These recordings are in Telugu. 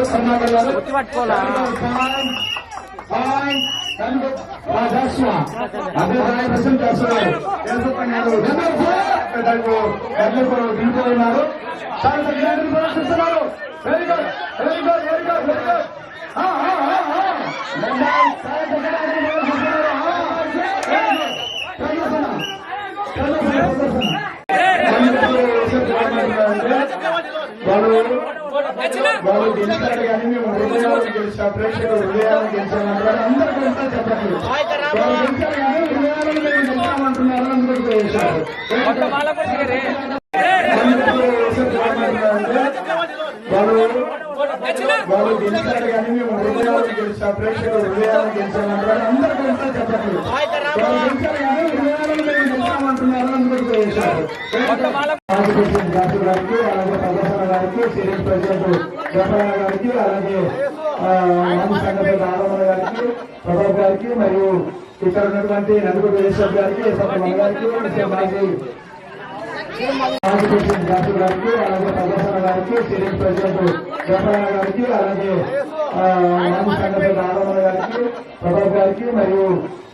గారు కర్ణాకర్ గారు గుర్తు పట్టుకోవాలా? Fine, fine. కనుక ఆ జాషువా. అదే రాయ ప్రసన్న జాషువా గారు. తెలుసుకున్నాడు. Number four. దానికి కర్నూలు దిగుతున్నారు ప్రదర్శిస్తున్నారు very good very good very good very good. ప్రదర్శన. ప్రదర్శన, ప్రదర్శన. వాళ్ళు గెలిచారు కానీ మేము హృదయాలను గెలిచాం ప్రేక్షకులు హృదయాలను గెలిచామంటారు అందరూ గెలిచా చెప్పండి. వాళ్ళు గెలిచారు కానీ హృదయాలను మేము గెలిచామంటున్నారు అందరూ వాళ్ళు గెలిచారు కానీ మేము హృదయాలను ప్రేక్షకులు హృదయాలను అందరూ వాళ్ళు గెలిచారు కానీ హృదయాలను మేము గెలిచామంటున్నారు అందరూ రాజకృష్ణ జాతీయ గారికి అలాగే ప్రదర్శన గారికి సిరీస్ ప్రెసిడెంట్ గోపాల గారికి అలాగే మాజీ ఆరమణ గారికి ప్రభావ్ గారికి మరియు ఇక్కడ ఉన్నటువంటి నలుగురు వేశ్వర్ గారికి సత్యమణ గారికి మాజీ రాజకృష్ణ జాతి గారికి అలాగే ప్రదర్శన గారికి సిరీస్ ప్రెసిడెంట్ గోపాల గారికి అలాగే మాజీ ఆరమణ గారికి ప్రభావ్ గారికి మరియు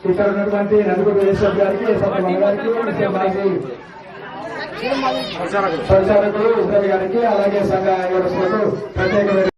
ఇక్కడ ఉన్నటువంటి నలుగురు వేశ్వర్ గారికి సత్యమణ గారికి మాజీ ప్రచారకులు. ఇద్దరు గారికి అలాగే సంఘ ప్రత్యేకమైన